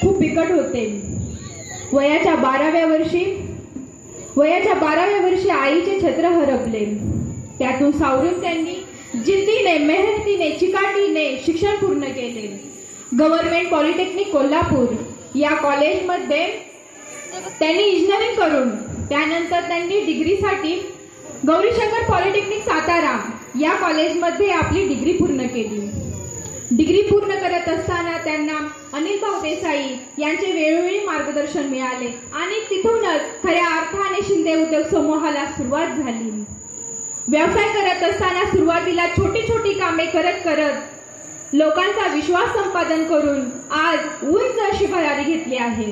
खूप बिकट होते. वयाच्या बाराव्या वर्षी वयाच्या बाराव्या वर्षी आईचे छत्र हरपले. त्यातून सावरून त्यांनी जिद्दीने मेहनतीने चिकाटीने शिक्षण पूर्ण केले. गव्हर्नमेंट पॉलिटेक्निक कोल्हापूर या कॉलेजमध्ये त्यांनी इंजिनिअरिंग करून त्यानंतर त्यांनी डिग्रीसाठी गौरीशंकर पॉलिटेक्निक सातारा या कॉलेजमध्ये आपली डिग्री पूर्ण केली. डिग्री पूर्ण करत असताना त्यांना अनिल भाऊ देसाई यांचे वेळोवेळी मार्गदर्शन मिळाले. आणि तिथूनच खऱ्या अर्थाने शिंदे उद्योग समूहाला सुरुवात झाली. व्यवसाय करत असताना सुरुवातीला छोटी छोटी कामे करत करत लोकांचा विश्वास संपादन करून आज उंच अशी भरारी घेतली आहे.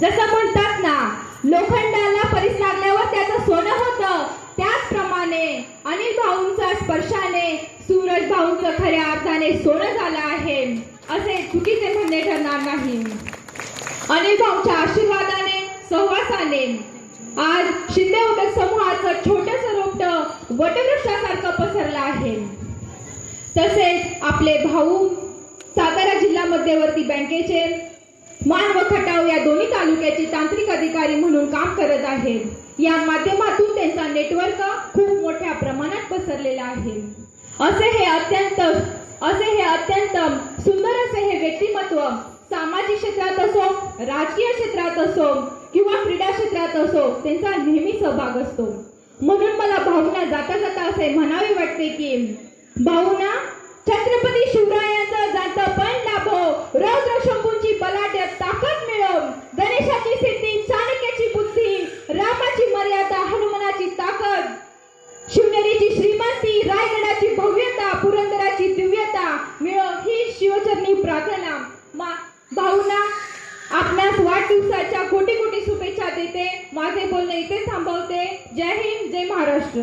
जसं म्हणतात ना लोखंडाला परिस लागल्यावर त्याचं सोनं होतं. त्याचप्रमाणे अनिल भाऊंच्या स्पर्शाने सूरज भाऊंचं खऱ्या अर्थाने सोनं झालं आहे. असे चुकीचे म्हणणे ठरणार नाही. अनिल भाऊच्या आशीर्वादाने सहवासाने आज शिंदे उद्योग समूहाचं छोटस रोपट वटवृक्षासारखं पसरलं आहे. तसेच आपले भाऊ सातारा जिल्हा मध्यवर्ती बँकेचे मान व खटाव या दोन्ही तालुक्याचे तांत्रिक अधिकारी म्हणून काम करत आहेत. या माध्यमातून त्यांचा नेटवर्क खूप मोठ्या प्रमाणात पसरलेला आहे. असे हे अत्यंत असे हे अत्यंत सुंदर असे हे व्यक्तिमत्व सामाजिक क्षेत्रात असो राजकीय क्षेत्रात असो किंवा क्रीडा क्षेत्रात असो त्यांचा नेहमी सहभाग असतो. म्हणून मला भाऊना जाता जाता असे म्हणावे वाटते की भाऊना छत्रपती शिवरायांचा जातं पण लाभो रौद्र शंभूंची बलाढ्य ताकद मिळव गणेशाची सिद्धी चाणक्याची बुद्धी रामाची मर्यादा हनुमानाची ताकद शिवनेरीची श्रीमंती रायगडाची भव्यता पुरंदराची दिव्यता मिळव ही शिवचरणी प्रार्थना मा भाऊना दिवसाच्या कोटी कोटी शुभेच्छा देते. माझे बोलणे इथे थांबवते. जय हिंद जय महाराष्ट्र.